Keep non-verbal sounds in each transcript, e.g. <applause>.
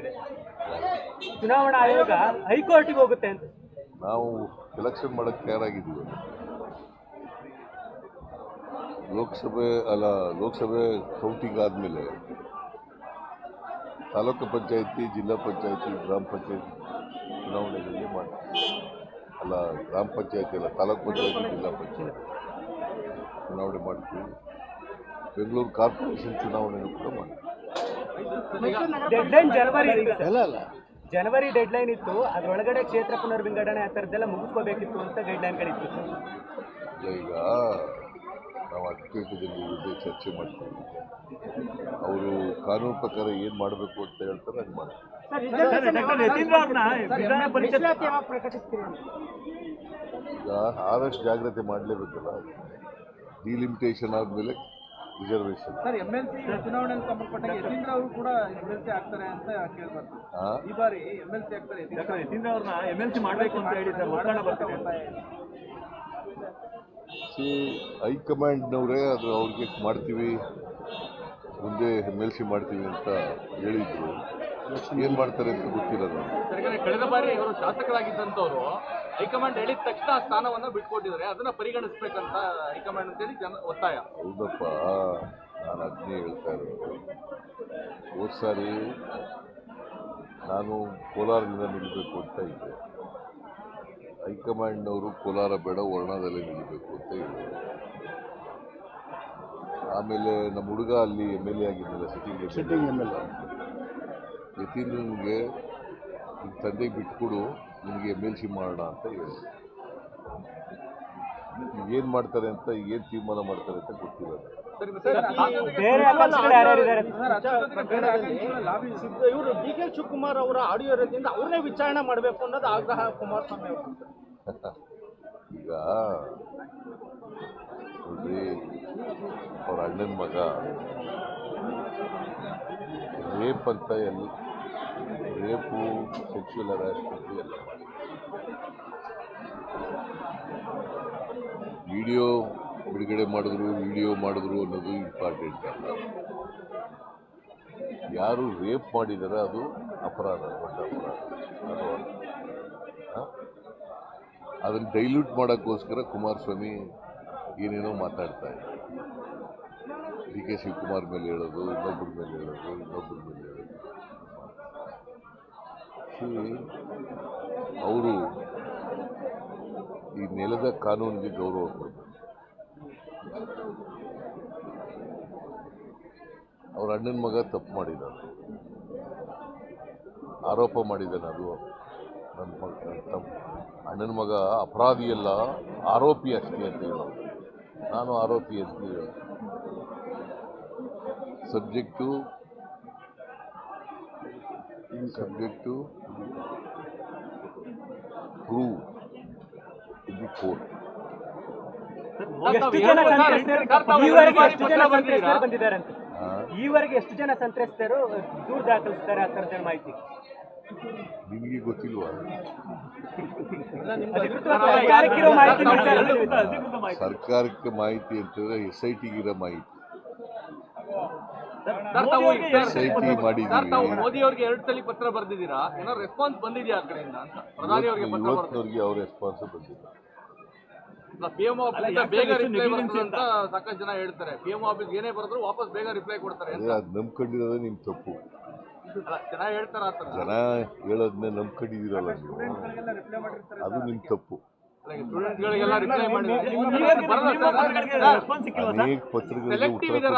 ಕಡೆ ಚುನಾವಣಾ ಆಯೋಗ ಹೈಕೋರ್ಟ್ಗೆ ಹೋಗುತ್ತೆ ಅಂತ. ನಾವು ಎಲೆಕ್ಷನ್ ಮಾಡಕ್ಕೆ ತಯಾರಾಗಿದ್ದೀವಿ. ಲೋಕಸಭೆ, ಅಲ್ಲ, ಲೋಕಸಭೆ ಕೌಂಟಿಂಗ್ ಆದಮೇಲೆ ತಾಲೂಕು ಪಂಚಾಯತಿ, ಜಿಲ್ಲಾ ಪಂಚಾಯತಿ, ಗ್ರಾಮ ಪಂಚಾಯತಿ ಚುನಾವಣೆಗಳಲ್ಲಿ ಮಾಡ್ತೀವಿ. ಅಲ್ಲ, ಗ್ರಾಮ ಪಂಚಾಯತಿ ಅಲ್ಲ, ತಾಲೂಕು ಪಂಚಾಯತಿ, ಜಿಲ್ಲಾ ಪಂಚಾಯತಿ ಚುನಾವಣೆ ಮಾಡ್ತೀವಿ. ಬೆಂಗಳೂರು ಕಾರ್ಪೊರೇಷನ್ ಚುನಾವಣೆಯನ್ನು ಕೂಡ ಮಾಡ್ತೀವಿ ಡೆಡ್ಲೈನ್ ಜನವರಿ ಇತ್ತು ಸರ್. ಅಲ್ಲ ಅಲ್ಲ ಜನವರಿ ಡೆಡ್ಲೈನ್ ಇತ್ತು. ಅದರೊಳಗಡೆ ಕ್ಷೇತ್ರ ಪುನರ್ವಿಂಗಡಣೆ ಆ ಥರದ್ದೆಲ್ಲ ಮುಗಿಸ್ಕೋಬೇಕಿತ್ತು ಅಂತ ಗೈಡ್ ಲೈನ್ಗಳಿತ್ತು ಈಗ ನಾವು ಅಧಿಕೃತದಲ್ಲಿ ಜೊತೆ ಚರ್ಚೆ ಮಾಡ್ತೀವಿ. ಅವರು ಕಾನೂನು ಪ್ರಕಾರ ಏನು ಮಾಡಬೇಕು ಅಂತ ಹೇಳ್ತಾರೆ ಹಂಗೆ ಮಾಡ್ತೀವಿ. ಈಗ ಆದಷ್ಟು ಜಾಗ್ರತೆ ಮಾಡಲೇಬೇಕಲ್ಲ. ಡಿಲಿಮಿಟೇಷನ್ ಆದಮೇಲೆ reservation sir M L C ಚುನಾವಣೆಗೆ ಸಂಬಂಧಪಟ್ಟಾಗ ಯತೀಂದ್ರ ಅವರು ಕೂಡ ಎಂ ಎಲ್ ಸಿ ಆಗ್ತಾರೆ ಅಂತ ಕೇಳ್ಬಾರ್ದು ಈ ಬಾರಿ ಎಂ ಎಲ್ ಸಿ ಆಗ್ತಾರೆ ಯತೀಂದ್ರ ಅವ್ರನ್ನ ಎಂ ಎಲ್ ಸಿ ಮಾಡಬೇಕು ಅಂತ ಹೇಳಿ ಸರ್ ಒತ್ತಡ ಬರ್ತಿದೆ ಸಿ ಹೈಕಮಾಂಡ್ನವರೇ ಅದು ಅವ್ರಿಗೆ ಮಾಡ್ತೀವಿ ಮುಂದೆ ಎಂ ಎಲ್ ಸಿ ಮಾಡ್ತೀವಿ ಅಂತ ಹೇಳಿದ್ರು. ಏನು ಮಾಡ್ತಾರೆ ಅಂತ ಗೊತ್ತಿಲ್ಲ ನನಗೆ. ಕಳೆದ ಬಾರಿ ಇವರು ಶಾಸಕರಾಗಿದ್ದಂಥವ್ರು ಹೈಕಮಾಂಡ್ ಹೇಳಿದ ತಕ್ಷಣ ಆ ಸ್ಥಾನವನ್ನ ಬಿಟ್ಕೊಟ್ಟಿದ್ದಾರೆ. ಅದನ್ನ ಪರಿಗಣಿಸ್ಬೇಕಂತ ಹೈಕಮಾಂಡ್ ಅಂತೇಳಿ ಜನ ಒತ್ತಾಯ. ಹೌದಪ್ಪ ನಾನು ಅದನ್ನೇ ಹೇಳ್ತಾ ಇರೋದು. ಹೋದ್ ಸಾರಿ ನಾನು ಕೋಲಾರದಿಂದ ನಿಲ್ಲಬೇಕು ಅಂತ ಇದ್ದೆ. ಹೈಕಮಾಂಡ್ನವರು ಕೋಲಾರ ಬೇಡ ವರ್ಣದಲ್ಲಿ ನಿಲ್ಲಬೇಕು ಅಂತ ಹೇಳಿದ್ರು. ಆಮೇಲೆ ನಮ್ಮ ಹುಡುಗ ಅಲ್ಲಿ M L A ಆಗಿದ್ದಲ್ಲ sitting sitting M L A ಯತೀಂದ್ರನಿಗೆ ನಿಮ್ಮ ತಂದೆಗೆ ಬಿಟ್ಕೊಡು. ನಿನಗೆ ಮೇಲ್ಸಿ ಮಾಡೋಣ ಅಂತ ಹೇಳಿ. ಏನು ಮಾಡ್ತಾರೆ ಅಂತ ಏನು ತೀರ್ಮಾನ ಮಾಡ್ತಾರೆ ಅಂತ ಗೊತ್ತಿಲ್ಲ. ಇವರು ಡಿ ಕೆ ಶಿವಕುಮಾರ್ ಅವರ ಆಡಿಯೋ ಇರೋದ್ರಿಂದ ಅವ್ರನ್ನೇ ವಿಚಾರಣೆ ಮಾಡಬೇಕು ಅನ್ನೋದು ಆಗ್ರಹ ಕುಮಾರಸ್ವಾಮಿ ಅವರು. <laughs> ಈಗ ನೋಡ್ರಿ ಅವ್ರ ಅಣ್ಣನ ಮಗ ರೇಪ್ ಅಂತ ಎಲ್ಲ ರೇಪು ಸೆಕ್ಷುವಲ್ ಹರಾಸ್ಮೆಂಟ್ ಎಲ್ಲ ವಿಡಿಯೋ ಬಿಡುಗಡೆ ಮಾಡಿದ್ರು, ವಿಡಿಯೋ ಮಾಡಿದ್ರು ಅನ್ನೋದು ಇಂಪಾರ್ಟೆಂಟ್ ಅಲ್ಲ. ಯಾರು ರೇಪ್ ಮಾಡಿದಾರೆ ಅದು ಅಪರಾಧ, ದೊಡ್ಡ ಅಪರಾಧ? ಅದನ್ನು ಡೈಲ್ಯೂಟ್ ಮಾಡೋಕ್ಕೋಸ್ಕರ ಕುಮಾರಸ್ವಾಮಿ ಏನೇನೋ ಮಾತಾಡ್ತಾ ಇದ್ದಾರೆ. ಡಿ ಕೆ ಶಿವಕುಮಾರ್ ಮೇಲೆ ಹೇಳೋದು ಇನ್ನೊಬ್ಬರ ಮೇಲೆ ಹೇಳೋದು ಇನ್ನೊಬ್ಬರ ಮೇಲೆ ಹೇಳೋದು. ಅವರು ಈ ನೆಲದ ಕಾನೂನಿಗೆ ಗೌರವ ಕೊಡಬೇಕು. ಅವ್ರ ಅಣ್ಣನ ಮಗ ತಪ್ಪು ಮಾಡಿದ್ದಾನೆ ಆರೋಪ ಮಾಡಿದ್ದಾನೆ ಅದು. ನನ್ನ ಮಗ ತಮ್ಮ. ಅಣ್ಣನ ಮಗ ಅಪರಾಧಿ ಅಲ್ಲ, ಆರೋಪಿ ಅಷ್ಟೇ ಅಂತ ಹೇಳೋದು ನಾನು ಆರೋಪಿ ಅಂತ ಹೇಳೋದು subject subject prove in the court ಎಷ್ಟು ಜನ ಈವರೆಗೆ ಎಷ್ಟು ಜನ ಸಂತ್ರಸ್ತರು ಬಂದಿದ್ದಾರೆ ಅಂತ ಈವರೆಗೆ ಎಷ್ಟು ಜನ ಸಂತ್ರಸ್ತರು ದೂರು ದಾಖಲಿಸ್ತಾರೆ ಆ ಥರದ ಮಾಹಿತಿ ನಿಮಗೆ ಗೊತ್ತಿಲ್ವಾ ಸರ್ಕಾರಕ್ಕೆ ಮಾಹಿತಿ ಅಂತಂದ್ರೆ ಎಸ್ ಐ ಟಿಗಿರೋ ಮಾಹಿತಿ ಟಿ ಮಾಡಿದ್ದೀವಿ. ಮೋದಿ ಅವರಿಗೆ ಎರಡು ಸಲ ಪತ್ರ ಬರೆದಿದ್ದೀರಾ? ಏನೋ ರೆಸ್ಪಾನ್ಸ್ ಬಂದಿದೆಯಾ ಆ ಕಡೆಯಿಂದ ಅಂತ? ಪ್ರಧಾನಿ ಅವರಿಗೆ ಪತ್ರ ಇವತ್ತಿನವ್ರಿಗೆ ಅವ್ರ ರೆಸ್ಪಾನ್ಸ್ ಬಂದಿಲ್ಲ. ಪಿ ಎಂ ಆಫೀಸ್ ಬೇಗ ರಿಪ್ಲೈ ಬರ್ತದೆ ಅಂತ ಸಾಕಷ್ಟು ಜನ ಹೇಳ್ತಾರೆ. ಪಿ ಎಂ ಆಫೀಸ್ ಏನೇ ಬರೆದ್ರು ವಾಪಸ್ ಬೇಗ ರಿಪ್ಲೈ ಕೊಡ್ತಾರೆ ಅಂತ. ನಂಬ್ಕೊಂಡಿರೋದೇ ನಿಮ್ ತಪ್ಪು. ಅಲ್ಲ, ಜನ ಹೇಳ್ತಾರ ಆತರ ಜನ ಹೇಳೋದನ್ನೇ ನಂಬ್ಕೊಂಡಿದ್ದೀರಲ್ಲ ನೀವು. ಅದು ನಿಮ್ ತಪ್ಪು. ಅನೇಕ ಪತ್ರಿಕೆಗಳಿಗೆ ಉತ್ತರ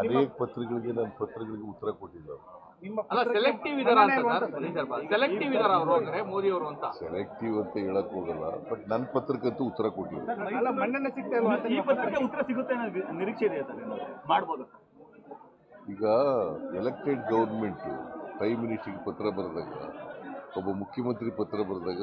ಅನೇಕ ಪತ್ರಗಳಿಗೆ ನನ್ನ ಪತ್ರಗಳಿಗೆ ಉತ್ತರ ಕೊಟ್ಟಿದ್ದಾರೆ ಅಲ್ಲ ಸೆಲೆಕ್ಟಿವ್ ಅಂತ ಸರ್ ಸೆಲೆಕ್ಟಿವ್ ಇದಾರ ಅವರು ಅಂದ್ರೆ ಮೋದಿ ಅವರು ಅಂತ. ಸೆಲೆಕ್ಟಿವ್ ಅಂತ ಹೇಳಕ್ ಹೋಗಲ್ಲ ಬಟ್ ನನ್ನ ಪತ್ರಕ್ಕಂತೂ ಉತ್ತರ ಕೊಟ್ಟಿಲ್ಲ ಈ ಪತ್ರಕ್ಕೆ ಉತ್ತರ ಸಿಗುತ್ತೆ ಅನ್ನೋ ನಿರೀಕ್ಷೆ ಇದೆ ಸರ್ ಏನಾದ್ರು? ಮಾಡ್ಬೋದು ಈಗ ಎಲೆಕ್ಟೆಡ್ ಗೌರ್ಮೆಂಟ್ ಪ್ರೈಮ್ ಮಿನಿಸ್ಟರ್ಗೆ ಪತ್ರ ಬರೆದಾಗ ಒಬ್ಬ ಮುಖ್ಯಮಂತ್ರಿ ಪತ್ರ ಬರೆದಾಗ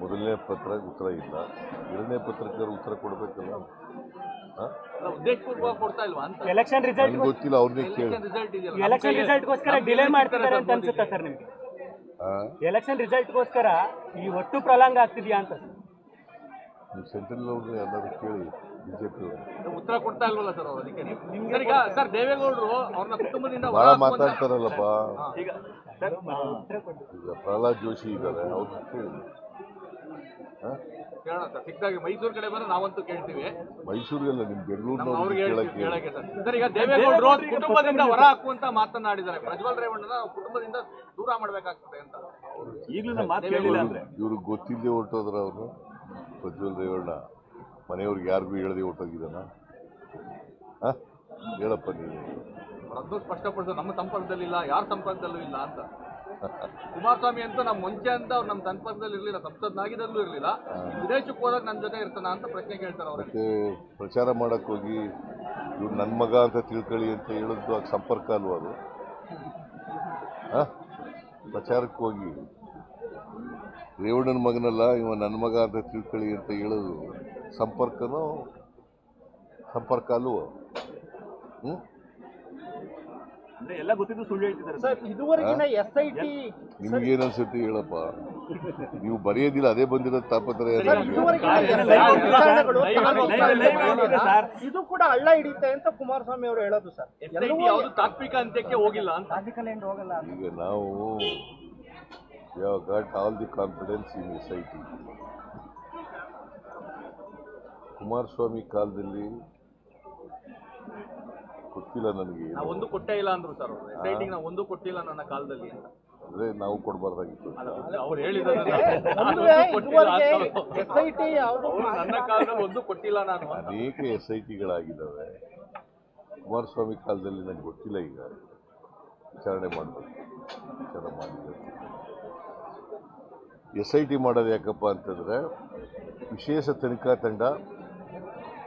ಮೊದಲನೇ ಪತ್ರ ಉತ್ತರ ಇಲ್ಲ. ಎರಡನೇ ಪತ್ರಕ್ಕೆ ಉತ್ತರ ಕೊಡಬೇಕಲ್ಲ? ರಿಸಲ್ಟ್ ಗೊತ್ತಿಲ್ಲ ಅವ್ರನ್ನೇ ಕೇಳಿ. ಎಲೆಕ್ಷನ್ ರಿಸಲ್ಟ್ಗೋಸ್ಕರ ಡಿಲೇ ಮಾಡ್ತಿದ್ದಾರೆ ಅಂತ ಅನ್ಸುತ್ತಾ ಸರ್ ನಿಮಗೆ? ಎಲೆಕ್ಷನ್ ರಿಸಲ್ಟ್ಗೋಸ್ಕರ ಈ ಒಟ್ಟು ಪ್ರಲಾಂಗ್ ಆಗ್ತಿದ್ಯಾ ಅಂತ ಸರ್ ನೀವು ಸೆಂಟ್ರಲ್ ಅವ್ರನ್ನ ಎಲ್ಲರೂ ಕೇಳಿ ಬಿಜೆಪಿ ಜೆ ಪಿ ಅವರು ಉತ್ತರ ಕೊಡ್ತಾ ಇಲ್ವಲ್ಲ ಸರ್ ಅವ್ರು ಅದಕ್ಕೆ ಸರ್ ಈಗ ಸರ್ ದೇವೇಗೌಡರು ಅವ್ರನ್ನ ಕುಟುಂಬದಿಂದ ಬಹಳ ಮಾತಾಡ್ತಾರಲ್ಲಪ್ಪ. ಈಗ ಸರ್ ಈಗ ಪ್ರಹ್ಲಾದ್ ಜೋಶಿ ಇದ್ದಾರೆ ಅವ್ರನ್ನ ಕೇಳಿ. ಕೇಳೋಣ ಸರ್. ಸಿಕ್ಕಾಗಿ ಮೈಸೂರು ಕಡೆ ಬಂದ್ರೆ ನಾವಂತೂ ಕೇಳ್ತೀವಿ. ಮೈಸೂರಿಗೆಲ್ಲ ನಮ್ಮ ಬೆಂಗಳೂರಿನವ್ರಿಗೆ ಅವ್ರಿಗೆ ಕೇಳಕ್ಕೆ ಹೇಳಕ್ಕೆ ಸರ್. ಸರ್ ಈಗ ದೇವೇಗೌಡರು ಕುಟುಂಬದಿಂದ ಹೊರ ಹಾಕುವಂತ ಮಾತನಾಡಿದ್ದಾರೆ ಪ್ರಜ್ವಲ್ ರೇವಣ್ಣನ ಕುಟುಂಬದಿಂದ ದೂರ ಮಾಡ್ಬೇಕಾಗ್ತದೆ ಅಂತ. ಈಗಲೂ ಮಾತು ಕೇಳಿಲ್ಲ ಅಂದ್ರೆ. ಇವ್ರಿಗೆ ಗೊತ್ತಿಲ್ಲದೆ ಹೊರಟೋದ್ರ ಅವರು? ಪ್ರಜ್ವಲ್ ರೇವಣ್ಣ ಮನೆಯವ್ರಿಗೆ ಯಾರಿಗೂ ಹೇಳದೆ ಹೊರಟೋಗಿದ್ದಾನ? ಹಾಂ? ಹೇಳಪ್ಪ ನೀನು. ಸ್ಪಷ್ಟಪಡಿಸ ಸ್ಪಷ್ಟಪಡಿಸೋ. ನಮ್ಮ ಸಂಪರ್ಕದಲ್ಲಿಲ್ಲ ಯಾರ ಸಂಪರ್ಕದಲ್ಲೂ ಇಲ್ಲ ಅಂತ. <laughs> ಕುಮಾರಸ್ವಾಮಿ ಅಂತ ನಮ್ಮ ಮುಂಚೆ ಅಂತ ಅವ್ರು ನಮ್ಮ ಸಂಪರ್ಕದಲ್ಲಿ ಇರಲಿಲ್ಲ ಸಂಸದನಾಗಿದ್ದಲ್ಲೂ ಇರಲಿಲ್ಲ. ವಿದೇಶಕ್ಕೆ ಹೋದಾಗ ನನ್ನ ಜೊತೆ ಇರ್ತಾನ ಅಂತ ಪ್ರಶ್ನೆ ಕೇಳ್ತಾರೆ ಅವ್ರಿಗೆ ಮತ್ತೆ ಪ್ರಚಾರ ಮಾಡಕ್ಕೆ ಹೋಗಿ ಇವ್ರು ನನ್ನ ಮಗ ಅಂತ ತಿಳ್ಕೊಳ್ಳಿ ಅಂತ ಹೇಳಿದ್ದು ಆಗ ಸಂಪರ್ಕ ಅಲ್ವ ಅದು? <laughs> ಪ್ರಚಾರಕ್ಕೆ ಹೋಗಿ. ರೇವಣ್ಣನ ಮಗನಲ್ಲ ಇವ ನನ್ನ ಮಗ ಅಂತ ತಿಳ್ಕೊಳ್ಳಿ ಅಂತ ಹೇಳೋದು. ಸಂಪರ್ಕನೂ? ಸಂಪರ್ಕ ಅಲ್ವೋ? ಹ್ಞೂ ಅಂದ್ರೆ ಎಲ್ಲ ಗೊತ್ತಿದ್ದು ಸುಳ್ಳು ಹೇಳ್ತಿದ್ದಾರೆ. ಸರ್ ಇದುವರೆಗಿನ ಎಸ್ ಐ ಟಿ ನಿಮ್ಗೇನು ಅನ್ಸುತ್ತೆ ಹೇಳಪ್ಪ? ನೀವು ಬರೆಯೋದಿಲ್ಲ ಅದೇ ಬಂದಿರೋ ತಾಪತ್ರ ಇದು ಕೂಡ ಹಳ್ಳ ಹಿಡಿತೆ ಅಂತ ಕುಮಾರಸ್ವಾಮಿ ಅವರು ಹೇಳೋದು ಸರ್. ಯಾವುದು ತಾತ್ವಿಕ ಅಂತ್ಯಕ್ಕೆ ಹೋಗಿಲ್ಲ ಅಂತ. ಈಗ ನಾವು ಯಾವ got all the confidence in S I T. Kumaraswamy ಕಾಲದಲ್ಲಿ ಗೊತ್ತಿಲ್ಲ ನನಗೆ. ನಾವು ಒಂದು ಕೊಟ್ಟೇ ಇಲ್ಲ ಅಂದ್ರು ಸರ್ ಅವರು. ಎಸ್ ಐ ಟಿಗೆ ನಾವು ಒಂದು ಕೊಟ್ಟಿಲ್ಲ ನನ್ನ ಕಾಲದಲ್ಲಿ. ಅಂತ ಅಂದ್ರೆ ನಾವು ಕೊಡ್ಬಾರ್ದಾಗಿತ್ತು. ಅವ್ರು ಹೇಳಿದ್ದಾರೆ ನನ್ನ ಕಾಲದಲ್ಲಿ ಒಂದು ಕೊಟ್ಟಿಲ್ಲ ನಾನು. ಅನೇಕ ಎಸ್ ಐ ಟಿಗಳಾಗಿದ್ದಾವೆ ಕುಮಾರಸ್ವಾಮಿ ಕಾಲದಲ್ಲಿ ನನಗೆ ಗೊತ್ತಿಲ್ಲ ಈಗ. ವಿಚಾರಣೆ ಮಾಡಬೇಕು. ವಿಚಾರ ಮಾಡಿದ್ದಾರೆ ಎಸ್ ಐ ಟಿ ಮಾಡೋದು ಯಾಕಪ್ಪ ಅಂತಂದರೆ ವಿಶೇಷ ತನಿಖಾ ತಂಡ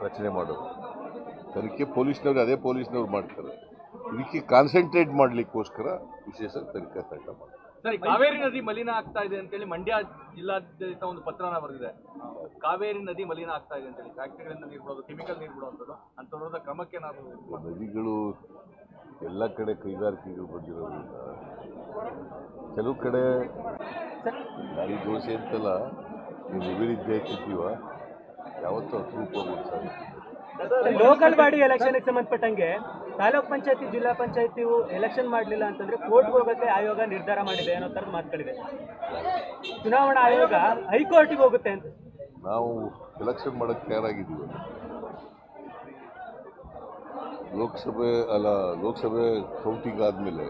ರಚನೆ ಮಾಡೋದು. ತನಿಖೆ ಪೊಲೀಸ್ನವ್ರು ಅದೇ ಪೊಲೀಸ್ನವ್ರು ಮಾಡ್ತಾರೆ. ಇದಕ್ಕೆ ಕಾನ್ಸಂಟ್ರೇಟ್ ಮಾಡಲಿಕ್ಕೋಸ್ಕರ ವಿಶೇಷ ತನಿಖಾ ತಂಡ ಮಾಡ್ತಾರೆ. ಸರಿ ಕಾವೇರಿ ನದಿ ಮಲಿನ ಆಗ್ತಾ ಇದೆ ಅಂತೇಳಿ ಮಂಡ್ಯ ಜಿಲ್ಲಾದ್ಯಂತ ಒಂದು ಪತ್ರನ ಬರೆದಿದೆ. ಕಾವೇರಿ ನದಿ ಮಲಿನ ಆಗ್ತಾ ಇದೆ ಅಂತೇಳಿ. ಫ್ಯಾಕ್ಟರಿಗಳಿಂದ ನೀರು ಬಿಡೋದು ಕೆಮಿಕಲ್ ನೀರು ಬಿಡುವಂಥದ್ದು ಅಂತವ್ರದ ಕ್ರಮಕ್ಕೆ ನಾವು ನದಿಗಳು ಎಲ್ಲ ಕಡೆ ಕೈಗಾರಿಕೆಗಳು ಬಂದಿರೋದ್ರಿಂದ ಕೆಲವು ಕಡೆ ಗಾಳಿ ದೋಸೆ ಅಂತಲ್ಲ ನೀವು ಹಾಕಿರ್ತೀವ ಯಾವತ್ತೂ ಅಪರೂಪ ಸಾಧಿಸಿದೆ ಲೋಕಲ್ ಬಾಡಿ ಎಲೆಕ್ಷನ್ ಸಂಬಂಧಪಟ್ಟಂಗೆ ತಾಲೂಕ್ ಪಂಚಾಯತಿ, ಜಿಲ್ಲಾ ಪಂಚಾಯತಿ ಎಲೆಕ್ಷನ್ ಮಾಡಲಿಲ್ಲ ಅಂತಂದ್ರೆ ಕೋರ್ಟ್ಗೆ ಹೋಗಕ್ಕೆ ಆಯೋಗ ನಿರ್ಧಾರ ಮಾಡಿದೆ ಅನ್ನೋ ತರದ ಮಾತುಗಳಿದೆ ಚುನಾವಣಾ ಆಯೋಗ ಹೈಕೋರ್ಟ್ಗೆ ಹೋಗುತ್ತೆ ಅಂತ. ನಾವು ಎಲೆಕ್ಷನ್ ಮಾಡಕ್ಕೆ ತಯಾರಾಗಿದ್ದೀವಿ. ಲೋಕಸಭೆ, ಅಲ್ಲ, ಲೋಕಸಭೆ ಕೌಂಟಿಂಗ್ ಆದಮೇಲೆ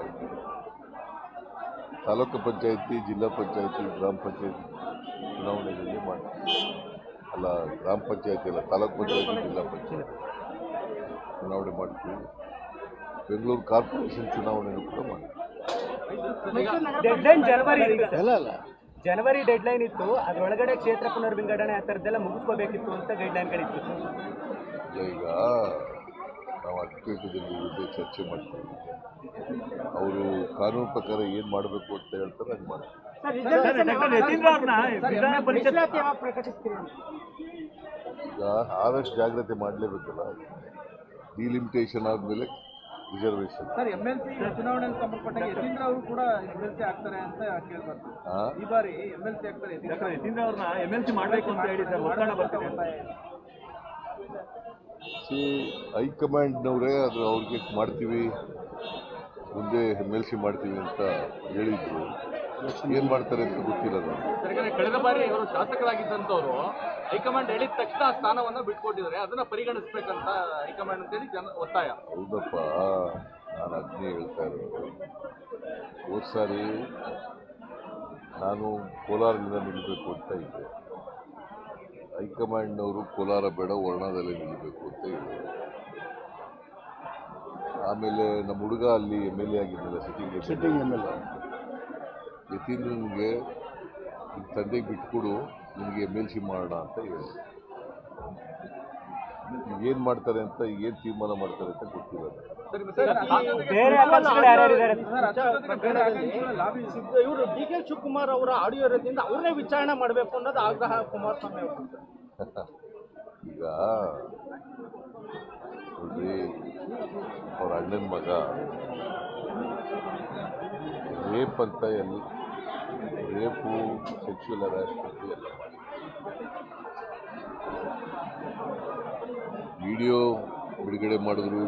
ತಾಲೂಕು ಪಂಚಾಯತಿ, ಜಿಲ್ಲಾ ಪಂಚಾಯತಿ, ಗ್ರಾಮ ಪಂಚಾಯತಿ ಚುನಾವಣೆಗಳಿಗೆ ಮಾಡ್ತೀವಿ. ಅಲ್ಲ ಗ್ರಾಮ ಪಂಚಾಯತಿ ಅಲ್ಲ ತಾಲೂಕು ಪಂಚಾಯತಿ ಜಿಲ್ಲಾ ಪಂಚಾಯತಿ. ಚುನಾವಣೆ ಮಾಡ್ತೀವಿ. ಬೆಂಗಳೂರು ಕಾರ್ಪೊರೇಷನ್ ಚುನಾವಣೆನೂ ಕೂಡ ಮಾಡ್ತೀವಿ. ಡೆಡ್ಲೈನ್ ಜನವರಿ ಡೆಡ್ ಲೈನ್ ಇತ್ತು. ಅದರೊಳಗಡೆ ಕ್ಷೇತ್ರ ಪುನರ್ವಿಂಗಡಣೆ ಆ ಥರದ್ದೆಲ್ಲ ಮುಗಿಸ್ಕೋಬೇಕಿತ್ತು ಅಂತ ಡೆಡ್ ಲೈನ್ಗಳಿತ್ತು ಈಗ ನಾವು ಜನರ ಜೊತೆ ಚರ್ಚೆ ಮಾಡ್ತೀವಿ. ಅವರು ಕಾನೂನು ಪ್ರಕಾರ ಏನು ಮಾಡಬೇಕು ಅಂತ ಹೇಳ್ತಾರೆ ಹಂಗೆ ಮಾಡ್ತೀವಿ. ಈಗ ಆದಷ್ಟು ಜಾಗ್ರತೆ ಮಾಡಲೇಬೇಕಲ್ಲ. ಡಿಲಿಮಿಟೇಷನ್ ಆದಮೇಲೆ reservation sir M L C ಚುನಾವಣೆಗೆ ಸಂಬಂಧಪಟ್ಟಾಗ ಯತೀಂದ್ರ ಅವರು ಕೂಡ ಎಂ ಎಲ್ ಸಿ ಆಗ್ತಾರೆ ಅಂತ ಕೇಳ್ಬಾರ್ದು. ಹಾಂ ಈ ಬಾರಿ ಎಂ ಎಲ್ ಸಿ ಆಗ್ತಾರೆ ಯತೀಂದ್ರ ಡಾಕ್ಟರ್ ಯತೀಂದ್ರ ಅವ್ರನ್ನ ಎಂ ಎಲ್ ಸಿ ಮಾಡಬೇಕು ಅಂತ ಒತ್ತಡ ಸಿ ಹೈಕಮಾಂಡ್ನವರೇ ಅದು ಅವ್ರಿಗೆ ಮಾಡ್ತೀವಿ. ಮುಂದೆ ಎಂ ಎಲ್ ಸಿ ಮಾಡ್ತೀವಿ ಅಂತ ಹೇಳಿದ್ರು. ಏನು ಮಾಡ್ತಾರೆ ಅಂತ ಗೊತ್ತಿರೋದು ಕಳೆದ ಬಾರಿ ಇವರು ಶಾಸಕರಾಗಿದ್ದಂಥವ್ರು ಹೈಕಮಾಂಡ್ ಹೇಳಿದ ತಕ್ಷಣ ಆ ಸ್ಥಾನವನ್ನ ಬಿಟ್ಕೊಟ್ಟಿದ್ದಾರೆ. ಅದನ್ನ ಪರಿಗಣಿಸ್ಬೇಕಂತ ಹೈಕಮಾಂಡ್ ಅಂತೇಳಿ ಜನ ಒತ್ತಾಯ. ಹೌದಪ್ಪ ನಾನು ಅದನ್ನೇ ಹೇಳ್ತಾ ಇರೋದು. ಹೋದ ಸಾರಿ ನಾನು ಕೋಲಾರದಿಂದ ನಿಲ್ಲಬೇಕು ಅಂತ ಇದ್ದೆ. ಹೈಕಮಾಂಡ್ನವರು ಕೋಲಾರ ಬೇಡ ವರ್ಣದಲ್ಲಿ ನಿಲ್ಲಬೇಕು ಅಂತ ಹೇಳಿದ್ರು ಆಮೇಲೆ ನಮ್ಮ ಹುಡುಗ ಅಲ್ಲಿ M L A ಆಗಿದ್ದಲ್ಲ sitting sitting M L A ಯತೀಂದ್ರನಿಗೆ ನಿಮ್ಮ ತಂದೆಗೆ ಬಿಟ್ಕೊಡು ನಿಮಗೆ ಎಂ ಎಲ್ ಸಿ ಮಾಡೋಣ ಅಂತ ಹೇಳಿದ್ರು ಏನು ಮಾಡ್ತಾರೆ ಅಂತ ಏನು ತೀರ್ಮಾನ ಮಾಡ್ತಾರೆ ಅಂತ ಗೊತ್ತಿಲ್ಲ. ಇವರು ಡಿ ಕೆ ಶಿವಕುಮಾರ್ ಅವರ ಆಡಿಯೋ ಇರೋದ್ರಿಂದ ಅವ್ರನ್ನೇ ವಿಚಾರಣೆ ಮಾಡಬೇಕು ಅನ್ನೋದು ಆಗ್ರಹ ಕುಮಾರಸ್ವಾಮಿ ಅವರು <laughs> ಈಗ ನೋಡ್ರಿ ಅವ್ರ ಅಣ್ಣನ ಮಗ ರೇಪ್ ಅಂತ ಎಲ್ಲ ರೇಪು ಸೆಕ್ಯುಲರ್ ಹರಾಸ್ಮೆಂಟ್ ಎಲ್ಲ ವಿಡಿಯೋ ಬಿಡುಗಡೆ ಮಾಡಿದ್ರು.